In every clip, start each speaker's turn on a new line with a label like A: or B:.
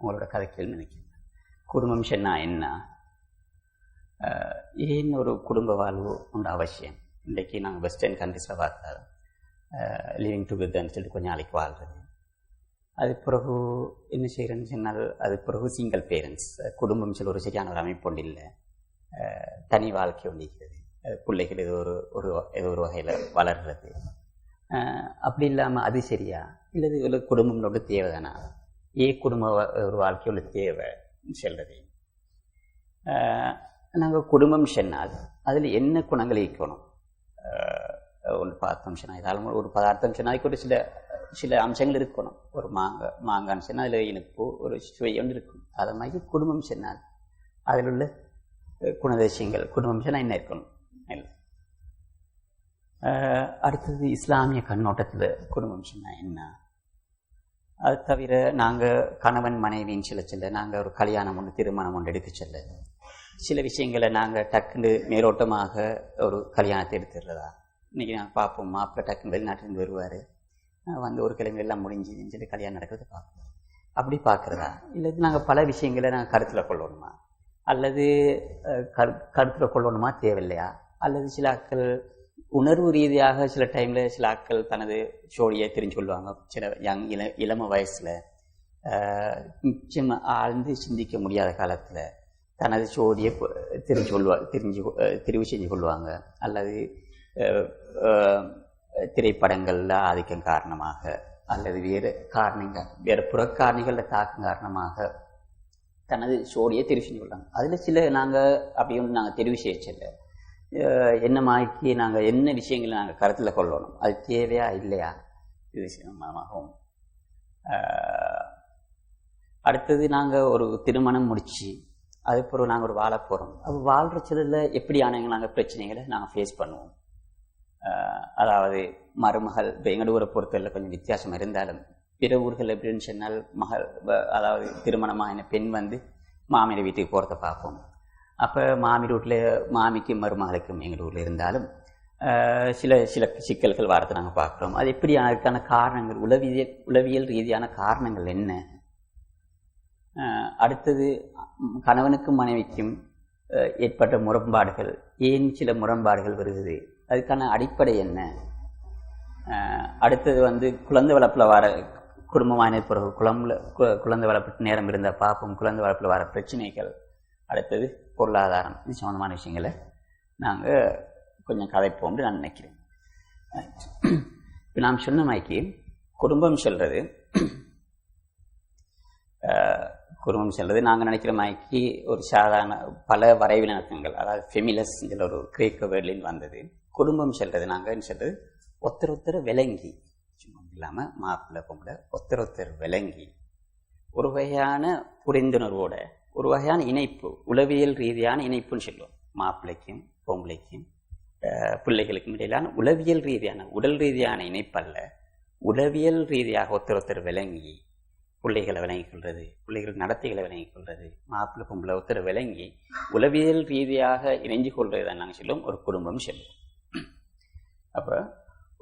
A: உங்களோட கதைகள் நினைக்கிறேன். குடும்பம் என்ன? ஏன் ஒரு குடும்ப வாழ்வு உண்டு அவசியம்? இன்றைக்கு நாங்கள் வெஸ்டர்ன் கண்ட்ரிஸில் பார்த்தா லிவிங் டுகெதர்னு சொல்லி கொஞ்சம் நாளைக்கு வாழ்றது. அது பிறகு என்ன செய்கிறேன்னு சொன்னால் அது பிறகு சிங்கிள் பேரண்ட்ஸ் குடும்பம் சொல்லி ஒரு சரியான ஒரு அமைப்பு ஒன்று இல்லை. தனி வாழ்க்கை ஒன்று இருக்கிறது. அது பிள்ளைகள் ஏதோ ஒரு ஒரு ஏதோ ஒரு வகையில் வளர்கிறது அப்படி இல்லாமல் அது சரியா? இல்லை இது குடும்பம் தேவை தானா ஏ குடும்ப ஒரு வாழ்க்கையோட தேவை சொல்றது. நாங்கள் குடும்பம் சொன்னால் அதில் என்ன குணங்கள் இருக்கணும்? ஒன்று பார்த்தோம் சொன்னால் இதால் ஒரு பதார்த்தம் சொன்னால் ஒரு சில சில அம்சங்கள் இருக்கணும். ஒரு மாங்காய் மாங்கான்னு சொன்னால் அதில் இனிப்பு ஒரு சுவை ஒன்று இருக்கும். அதை மாதிரி குடும்பம் சொன்னால் அதில் உள்ள குணதேசியங்கள் குடும்பம் சொன்னால் என்ன இருக்கணும்? இல்லை. அடுத்தது இஸ்லாமிய கண்ணோட்டத்தில் குடும்பம் சொன்னால் என்ன? அது தவிர நாங்கள் கணவன் மனைவின்னு சொல்ல சில நாங்கள் ஒரு கல்யாணம் ஒன்று திருமணம் ஒன்று எடுக்க செல்ல. சில விஷயங்களை நாங்கள் டக்குன்னு மேலோட்டமாக ஒரு கல்யாணத்தை எடுத்துடுறதா? இன்னைக்கு நாங்கள் பார்ப்போம். மாப்பிள்ளை டக்குன்னு வெளிநாட்டிலேருந்து வருவார். வந்து ஒரு கிழமை எல்லாம் முடிஞ்சுன்னு சொல்லி கல்யாணம் நடக்கிறத பார்ப்போம். அப்படி பார்க்குறதா? இல்லை நாங்கள் பல விஷயங்களை நாங்கள் கருத்தில் கொள்ளணுமா? அல்லது கரு கருத்தில் கொள்ளணுமா? தேவையில்லையா? அல்லது சில ஆட்கள் உணர்வு ரீதியாக சில டைமில் சில ஆட்கள் தனது ஜோடியை தெரிஞ்சு கொள்வாங்க. சில யங் இள இளம வயசில் நிச்சயம் ஆழ்ந்து சிந்திக்க முடியாத காலத்தில் தனது ஜோடியை தெரிஞ்சு கொள்வா தெரிஞ்சு தெரிவு செஞ்சு கொள்வாங்க. அல்லது அஹ், திரைப்படங்களில் ஆதிக்கம் காரணமாக அல்லது வேறு காரணங்கள் வேறு புறக்காரணிகளில் தாக்கம் காரணமாக தனது ஜோடியை தெரிவு செஞ்சு கொள்வாங்க. அதில் சில நாங்கள் அப்படி ஒன்று நாங்கள் தெரிவு செய்யச்சில்லை என்ன மாய்க்கு நாங்கள் என்ன விஷயங்களை நாங்கள் கருத்தில் கொள்ளணும்? அது தேவையா? இல்லையா? இது விஷயமாகவும். அடுத்தது நாங்கள் ஒரு திருமணம் முடிச்சு அதுக்கப்புறம் நாங்கள் ஒரு வாழ போகிறோம் அப்போ வாழ்கிற சிலரில் எப்படியான நாங்கள் பிரச்சனைகளை நாங்கள் ஃபேஸ் பண்ணுவோம்? அதாவது மருமகள் இப்போ எங்கள் ஊரை பொறுத்தவரையில் கொஞ்சம் வித்தியாசம் இருந்தாலும் பிற ஊர்கள் எப்படின்னு சொன்னால் மகள் வ- அதாவது திருமணமான பெண் வந்து மாமியார் வீட்டுக்கு போகிறத பார்ப்போம். அப்போ மாமி வீட்டில் மாமிக்கும் மருமகளுக்கும் எங்கள் ஊரில் இருந்தாலும் சில சில சிக்கல்கள் வரதை நாங்கள் பார்க்குறோம். அது எப்படி அதுக்கான காரணங்கள் உளவியல் உளவியல் ரீதியான காரணங்கள் என்ன? அடுத்தது கணவனுக்கும் மனைவிக்கும் ஏற்பட்ட முரண்பாடுகள். ஏன் சில முரண்பாடுகள் வருகிறது? அதுக்கான அடிப்படை என்ன? அடுத்தது வந்து குழந்தை வளர்ப்பில் வர குடும்பமான பிறகு குழம்புல கு- குழந்தை வளர்ப்பு நேரம் இருந்த பார்ப்போம். குழந்தை வளர்ப்பில் வர பிரச்சனைகள். அடுத்தது பொருளாதாரம். இது சம்மந்தமான விஷயங்களை நாங்கள் கொஞ்சம் கதைப்போம்னு நான் நினைக்கிறேன். இப்போ நாம் சொன்ன மாதிரி குடும்பம் சொல்கிறது குடும்பம் சொல்றது நாங்கள் நினைக்கிற மாதிரிக்கு ஒரு சாதாரண பல வரைவிலக்கங்கள் அதாவது ஃபெமிலஸ்ங்கிற ஒரு கிரேக்க வேர்ட்லேருந்து வந்தது. குடும்பம் செல்வது நாங்கள் சொல்றது? ஒருத்தர் ஒருத்தர் விளங்கி சும்மா இல்லாமல் மாப்பிள்ளை பொம்பளை ஒருத்தர் ஒருத்தர் விளங்கி ஒரு வகையான புரிந்துணர்வோட ஒரு வகையான இணைப்பு உளவியல் ரீதியான இணைப்புன்னு சொல்லுவோம். மாப்பிள்ளைக்கும் பொம்பளைக்கும் பிள்ளைகளுக்கும் இடையிலான உளவியல் ரீதியான உடல் ரீதியான இணைப்பல்ல. உளவியல் ரீதியாக ஒருத்தர் ஒருத்தர் விளங்கி பிள்ளைகளை விளங்கிக் கொள்றது பிள்ளைகள் நடத்தைகளை விளங்கிக் கொள்றது மாப்பிள்ளை பொம்பளை ஒருத்தர் விளங்கி உளவியல் ரீதியாக இணைஞ்சு கொள்வது நாங்கள் சொல்லுவோம். ஒரு குடும்பம் சொல்லுவோம். அப்போ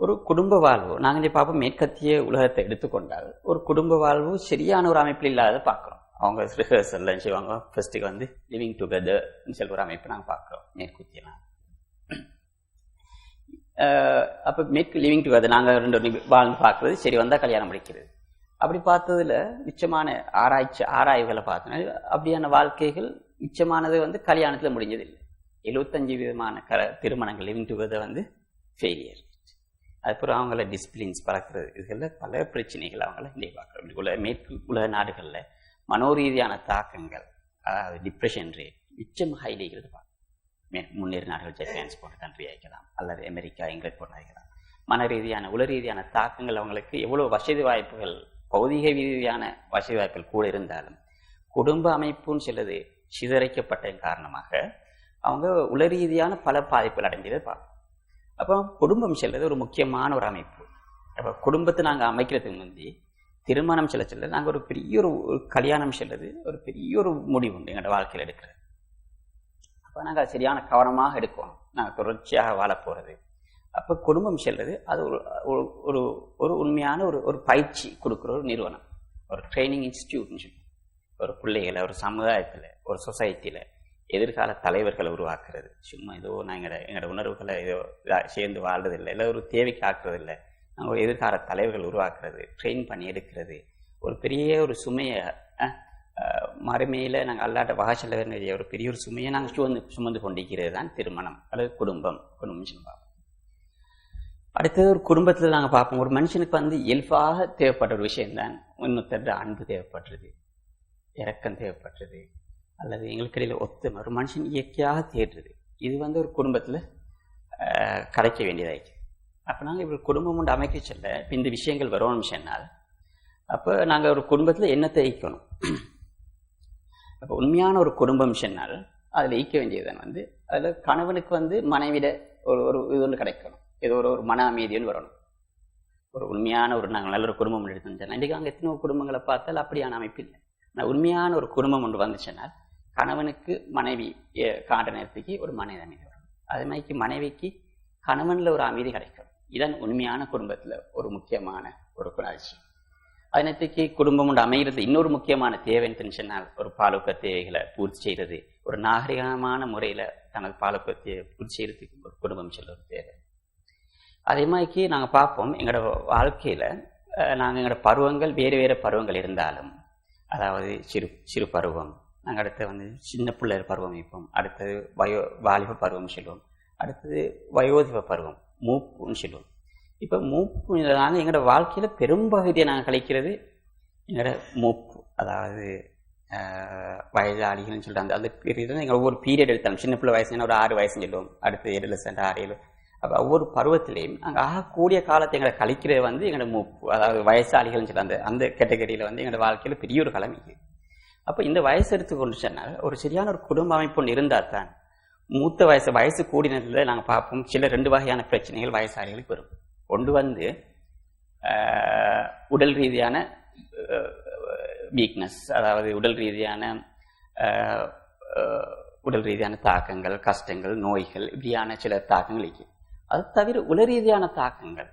A: ஒரு குடும்ப வாழ்வு. நாங்கள் பார்ப்போம் மேற்கத்திய உலகத்தை எடுத்துக்கொண்டால் ஒரு குடும்ப வாழ்வு சரியான ஒரு அமைப்பில் இல்லாத பார்க்குறோம். அவங்க ரிஹர்சல்லாம் செய்வாங்க ஃபர்ஸ்ட்டுக்கு வந்து லிவிங் டுகெதர்னு சொல்ற ஒரு அமைப்பு நாங்கள் பார்க்குறோம் மேற்கத்தியெல்லாம் அப்போ மேற்கு லிவிங் டுகெதர் நாங்கள் ரெண்டு வாழ்ந்து பார்க்குறது சரி வந்தால் கல்யாணம் முடிக்கிறது. அப்படி பார்த்ததுல மிச்சமான ஆராய்ச்சி ஆராய்வுகளை பார்த்தோன்னா அப்படியான வாழ்க்கைகள் மிச்சமானது வந்து கல்யாணத்தில் முடிஞ்சதில்லை. எழுபத்தஞ்சு விதமான க திருமணங்கள் லிவிங் டுகெதர் வந்து ஃபெயிலியர் அதுக்கப்புறம் அவங்கள டிசிப்ளின்ஸ் பழக்கிறது இதில் பல பிரச்சனைகள் அவங்கள இங்கே பார்க்குறோம். உலக மேற்கு உலக நாடுகளில் மனோரீதியான தாக்கங்கள் அதாவது டிப்ரெஷன் ரேட் மிச்சம் ஹைலிகிறது முன்னேறு நாடுகள் ஜப்பான்ஸ் போன்ற கண்ட்ரி ஆகிக்கலாம் அல்லது அமெரிக்கா இங்கிலாந்து போன்ற ஆகிக்கலாம். மன ரீதியான உல ரீதியான தாக்கங்கள் அவங்களுக்கு எவ்வளோ வசதி வாய்ப்புகள் பௌதிக ரீதியான வசதி வாய்ப்புகள் கூட இருந்தாலும் குடும்ப அமைப்புன்னு சொல்லுது சிதறைக்கப்பட்டதன் காரணமாக அவங்க உல ரீதியான பல பாதிப்புகள் அடைஞ்சதை பார்ப்போம். அப்போ குடும்பம் செல்வது ஒரு முக்கியமான ஒரு அமைப்பு. அப்போ குடும்பத்தை நாங்கள் அமைக்கிறதுக்கு முந்தி திருமணம் செல்ல செல்ல நாங்கள் ஒரு பெரிய ஒரு கல்யாணம் செல்லது ஒரு பெரிய ஒரு முடிவு உண்டு எங்களோட வாழ்க்கையில் எடுக்கிறது. அப்போ நாங்கள் சரியான கவனமாக எடுக்கணும். நாங்கள் தொடர்ச்சியாக வாழ போகிறது அப்போ குடும்பம் செல்வது அது ஒரு ஒரு- ஒரு உண்மையான ஒரு ஒரு பயிற்சி கொடுக்குற ஒரு நிறுவனம். ஒரு ட்ரைனிங் இன்ஸ்டியூட்னு சொல்லி ஒரு பிள்ளைகளை ஒரு சமுதாயத்தில் ஒரு சொசைட்டியில் எதிர்கால தலைவர்களை உருவாக்குறது. சும்மா ஏதோ நான் எங்களோட எங்களோட உணர்வுகளை ஏதோ சேர்ந்து வாழ்றதில்லை இல்லை ஒரு தேவைக்கு ஆக்குறதில்லை. ஒரு எதிர்கால தலைவர்கள் உருவாக்குறது ட்ரெயின் பண்ணி எடுக்கிறது. ஒரு பெரிய ஒரு சுமையை மறுமையில் நாங்கள் அல்லாட்ட வாசல வேண்டிய ஒரு பெரிய ஒரு சுமையை நாங்கள் சுமந்து சுமந்து கொண்டிருக்கிறது தான் திருமணம் அல்லது குடும்பம். குடும்பம் சொல்லுவாங்க அடுத்தது ஒரு குடும்பத்தில் நாங்கள் பார்ப்போம் ஒரு மனுஷனுக்கு வந்து இயல்பாக தேவைப்பட்ட ஒரு விஷயம்தான். இன்னொருத்தர் அன்பு தேவைப்படுறது இறக்கம் தேவைப்படுறது அல்லது எங்களுக்கு இடையில ஒத்துமை. ஒரு மனுஷன் இயற்கையாக தேடுறது. இது வந்து ஒரு குடும்பத்தில் கிடைக்க வேண்டியதாயிடுச்சு. அப்போ நாங்கள் இப்படி குடும்பம் ஒன்று அமைக்க செல்ல இப்போ இந்த விஷயங்கள் வரணும்னு சொன்னால் அப்போ நாங்கள் ஒரு குடும்பத்தில் என்னத்தை ஈக்கணும் அப்போ உண்மையான ஒரு குடும்பம் சொன்னால் அதில் ஈக்க வேண்டியதுதான் வந்து அதில் கணவனுக்கு வந்து மனைவிட ஒரு ஒரு இது ஒன்று கிடைக்கணும். ஏதோ ஒரு ஒரு மன அமைதின்னு வரணும். ஒரு உண்மையான ஒரு நாங்கள் நல்ல ஒரு குடும்பம் எடுத்துன்னு சொன்னால் இன்றைக்கி அங்கே எத்தனை குடும்பங்களை பார்த்தால் அப்படியான அமைப்பு இல்லை. ஆனால் உண்மையான ஒரு குடும்பம் ஒன்று வந்துச்சுன்னா கணவனுக்கு மனைவி காண்ட நேரத்துக்கு ஒரு மனைவி அமைதி வரும் அது மாதிரிக்கு மனைவிக்கு கணவனில் ஒரு அமைதி கிடைக்கும் இதன் உண்மையான குடும்பத்தில் ஒரு முக்கியமான ஒரு குணாட்சி அதனத்துக்கு குடும்பம் உண்டு அமைகிறது இன்னொரு முக்கியமான தேவைன்னு சொன்னால் ஒரு பாலுக்க தேவைகளை பூர்த்தி செய்கிறது. ஒரு நாகரிகமான முறையில் தனது பாலுக்க தேவை பூர்த்தி செய்கிறதுக்கு ஒரு குடும்பம் சொல்ல ஒரு தேவை. அதே மாதிரிக்கு நாங்கள் பார்ப்போம் எங்களோட வாழ்க்கையில் நாங்கள் எங்களோட பருவங்கள் வேறு வேறு பருவங்கள் இருந்தாலும் அதாவது சிறு சிறு பருவம் நாங்கள் அடுத்து வந்து சின்ன பிள்ளை பருவம் வைப்போம் அடுத்தது வயோ வாலிப பருவம் சொல்லுவோம் அடுத்தது வயோதிப பருவம். மூப்புன்னு சொல்லுவோம். இப்போ மூப்பு இதனால் எங்களோட வாழ்க்கையில் பெரும்பகுதியை நாங்கள் கழிக்கிறது எங்களோட மூப்பு. அதாவது வயதாளிகள்னு சொல்லிட்டு அந்த பீரியட் எங்கள் ஒவ்வொரு பீரியட் எடுத்தாலும் சின்ன பிள்ளை வயசுனா ஒரு ஆறு வயசுன்னு சொல்லுவோம். அடுத்து ஏழு லட்சம் ஆறு ஏழு. அப்போ ஒவ்வொரு பருவத்திலையும் நாங்கள் ஆகக்கூடிய காலத்தை எங்களை கழிக்கிறது வந்து எங்களோட மூப்பு. அதாவது வயசாளிகள்னு சொல்லி அந்த அந்த கேட்டகரியில் வந்து எங்களோட வாழ்க்கையில் பெரிய ஒரு கிழமைக்கு அப்போ இந்த வயசு எடுத்துக்கொண்டு சொன்னால் ஒரு சரியான ஒரு குடும்ப அமைப்பு ஒன்று இருந்தால் தான் மூத்த வயசு வயசு கூடினதில் நாங்கள் பார்ப்போம். சில ரெண்டு வகையான பிரச்சனைகள் வயசாளிகளுக்கு வரும். ஒன்று வந்து உடல் ரீதியான வீக்னஸ் அதாவது உடல் ரீதியான உடல் ரீதியான தாக்கங்கள் கஷ்டங்கள் நோய்கள் இப்படியான சில தாக்கங்கள் இருக்கு. அது தவிர உடல் ரீதியான தாக்கங்கள்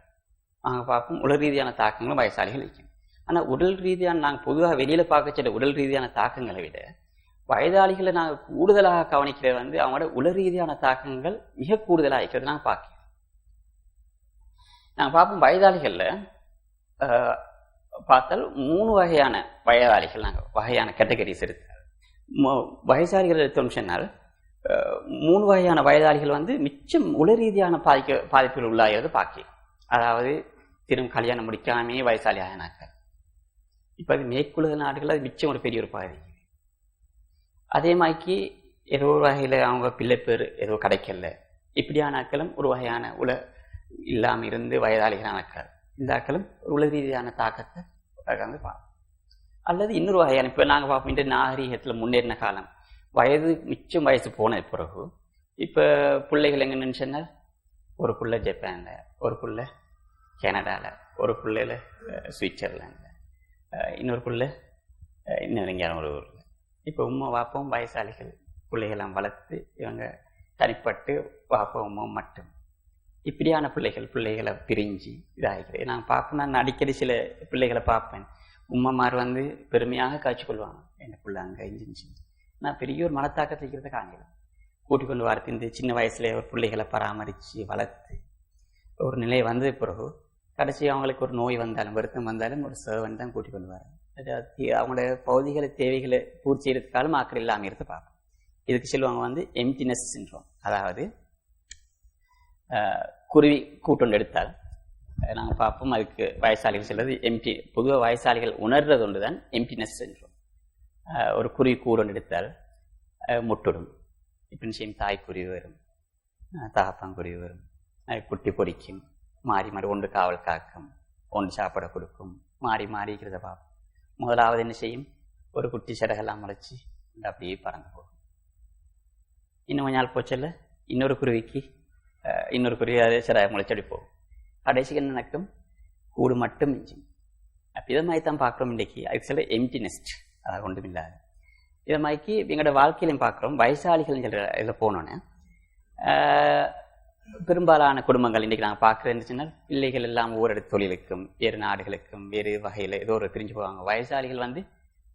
A: நாங்கள் பார்ப்போம். உடல் ரீதியான தாக்கங்களும் வயசாளிகள் இருக்கும் ஆனால் உடல் ரீதியான நாங்கள் பொதுவாக வெளியில் பார்க்க சில உடல் ரீதியான தாக்கங்களை விட வயதாளிகளை நாங்கள் கூடுதலாக கவனிக்கிறது வந்து அவங்களோட உடல் ரீதியான தாக்கங்கள் மிக கூடுதலாக இருக்கிறது நாங்கள் பார்க்கிறோம். நாங்கள் பார்ப்போம் வயதாளிகளில் பார்த்தால் மூணு வகையான வயதாளிகள் நாங்கள் வகையான கேட்டகரிஸ் இருக்கு வயசாளிகள் எடுத்தோம்னு சொன்னால் மூணு வகையான வயதாளிகள் வந்து மிச்சம் உடல் ரீதியான பாதிக்க பாதிப்புகள் உள்ளாகிறது பார்க்கிறோம். அதாவது திரும்ப கல்யாணம் முடிக்காமே வயசாளி ஆகினாக்கள் இப்போ அது மேற்குலக நாடுகள் அது மிச்சம் ஒரு பெரிய ஒரு பாதி. அதே மாதிரிக்கு ஏதோ ஒரு வகையில் அவங்க பிள்ளை பேர் ஏதோ கிடைக்கல. இப்படியான ஆக்களும் ஒரு வகையான உல இல்லாமல் இருந்து வயதாளிகளான ஆக்கள் இந்த ஆக்களும் ஒரு ரீதியான தாக்கத்தை வந்து பார்ப்போம் அல்லது இன்னொரு வகையான இப்போ நாங்கள் பார்ப்போம் இந்த நாகரீகத்தில் முன்னேறின காலம். வயது மிச்சம் வயசு போன பிறகு இப்போ பிள்ளைகள் எங்கன்னு சொன்னால் ஒரு புள்ள ஜப்பானில் ஒரு புள்ள கனடாவில் ஒரு பிள்ளையில் சுவிட்சர்லாண்டில் இன்னொரு புள்ள இன்னும் எங்கேயான ஒரு ஊர் இப்போ உம்மா வாப்பவும் வயசாளிகள் பிள்ளைகளாம் வளர்த்து இவங்க தனிப்பட்டு வாப்போம் உம்மா மட்டும். இப்படியான பிள்ளைகள் பிள்ளைகளை பிரிஞ்சு இதாகிறது. நான் பார்ப்பேன் நான் அடிக்கடி சில பிள்ளைகளை பார்ப்பேன். உம்மமார் வந்து பெருமையாக காய்ச்சி கொள்வாங்க. என் பிள்ளை அங்கே இருந்துச்சு நான் பெரிய ஒரு மனத்தாக்கத்தை இருக்கிறத காணல கூட்டிக் கொண்டு வரத்து இந்த சின்ன வயசுல ஒரு பிள்ளைகளை பராமரித்து வளர்த்து ஒரு நிலை வந்த பிறகு கடைசி அவங்களுக்கு ஒரு நோய் வந்தாலும் வருத்தம் வந்தாலும் ஒரு சேவன் தான் கூட்டிக் கொண்டு வரேன் அவங்களோட பகுதிகளை தேவைகளை பூர்த்தி செய்யறதுக்காலும் ஆக்கள் இல்லாமல் இருந்து பார்ப்போம். இதுக்கு சொல்லுவாங்க வந்து எம்டினஸ் சின்ரோம் அதாவது குருவி கூட்டொண்டு எடுத்தால் நாங்கள் பார்ப்போம் அதுக்கு வயசாளிகள் சொல்றது எம்டி பொதுவாக வயசாளிகள் உணர்றது ஒன்று தான் எம்டினஸ் சென்றோம் ஒரு குருவி கூடொண்டு எடுத்தால் முட்டுடும். இப்போ நிச்சயம் தாய்க்குருவி வரும். தாப்பாங்குருவி வரும். குட்டி பொறிக்கும். மாறி மாறி ஒன்று காவல் காக்கும். ஒன்று சாப்பிட கொடுக்கும். மாறி மாறிக்கிறத பார்ப்போம். முதலாவது என்ன செய்யும்? ஒரு குட்டி சடகெல்லாம் முளைச்சி அப்படியே பறந்து போகும். இன்னும் கொஞ்ச நாள் போச்சல்ல? இன்னொரு குருவிக்கு இன்னொரு குருவி அதே சடகை முளைச்சடி போகும். கடைசிக்கு என்ன நடக்கும்? கூடு மட்டும் மிஞ்சும். அப்போ இதை மாதிரி தான் பார்க்குறோம் இன்றைக்கி. அதுக்கு சில எம்டினஸ்ட் அதாவது ஒன்றும் இல்லாது. இதை மாதிரிக்கு எங்களோட வாழ்க்கையிலையும் பார்க்குறோம். வயசாளிகள் சொல்கிற இதில் போனோன்னே. பெரும்பாலான குடும்பங்கள் இன்றைக்கி நாங்கள் பார்க்குறேன்னு சொன்னால் பிள்ளைகள் எல்லாம் ஊரடு தொழிலுக்கும் வேறு நாடுகளுக்கும் வேறு வகையில் ஏதோ ஒரு பிரிஞ்சு போவாங்க. வயசாளிகள் வந்து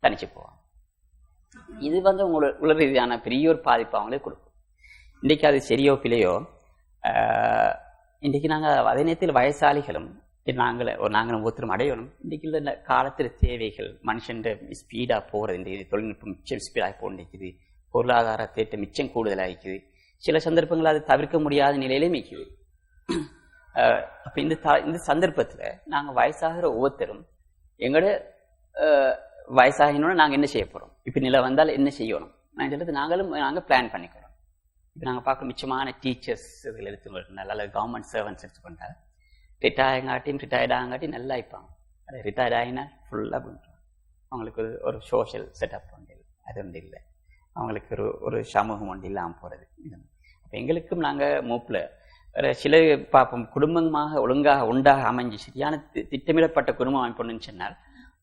A: தனிச்சு போவாங்க. இது வந்து உங்களோட உள ரீதியான பெரிய ஒரு பாதிப்பு அவங்களே கொடுக்கும். இன்றைக்கி அது சரியோ பிள்ளையோ ஆஹ், இன்றைக்கு நாங்கள் அதே நேரத்தில் வயசாளிகளும் நாங்கள் ஒரு நாங்களும் ஒருத்தரும் அடையணும். இன்றைக்கி இந்த காலத்தில் தேவைகள் மனுஷன் ஸ்பீடாக போகிறது இந்த தொழில்நுட்பம் மிச்சம் ஸ்பீடாக போண்டிருக்குது பொருளாதார தேட்டம் மிச்சம் கூடுதலாகிக்குது. சில சந்தர்ப்பங்கள் அதை தவிர்க்க முடியாத நிலையிலே மிக்குது அப்போ இந்த த இந்த சந்தர்ப்பத்தில் நாங்கள் வயசாகிற ஒவ்வொருத்தரும் எங்களோட வயசாகினோட நாங்கள் என்ன செய்ய போகிறோம் இப்போ நிலை வந்தால் என்ன செய்யணும்? நான் சொல்றது நாங்களும் நாங்கள் பிளான் பண்ணிக்கிறோம். இப்போ நாங்கள் பார்க்க மிச்சமான டீச்சர்ஸ் இதில் எடுத்து நல்ல கவர்மெண்ட் சர்வன்ஸ் எடுத்து பண்ணுறாங்க ரிட்டையர் ஆகாட்டியும் ரிட்டையர்ட் ஆகாட்டியும் நல்லா இருப்பாங்க. அது ரிட்டையர்ட் ஆகினா ஃபுல்லாக பண்ணுறோம் அவங்களுக்கு ஒரு சோஷியல் செட்டப் ஒன்று இல்லை அது ஒன்று இல்லை. அவங்களுக்கு ஒரு ஒரு சமூகம் ஒன்று இல்லாமல் போகிறது அப்போ எங்களுக்கும் நாங்கள் மூப்பில் ஒரு சில பார்ப்போம் குடும்பமாக ஒழுங்காக உண்டாக அமைஞ்சு சரியான தி- திட்டமிடப்பட்ட குடும்பம் அமைப்புன்னு சொன்னால்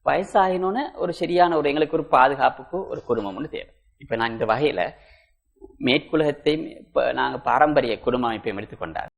A: வயசாகினோன்னு ஒரு சரியான ஒரு எங்களுக்கு ஒரு பாதுகாப்புக்கு ஒரு குடும்பம் ஒன்று தேவை. இப்போ நான் இந்த வகையில் மேற்குலகத்தையும் இப்போ நாங்கள் பாரம்பரிய குடும்ப அமைப்பையும் எடுத்துக்கொண்டார்